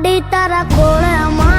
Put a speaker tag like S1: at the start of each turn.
S1: ஆடி தர கோலமா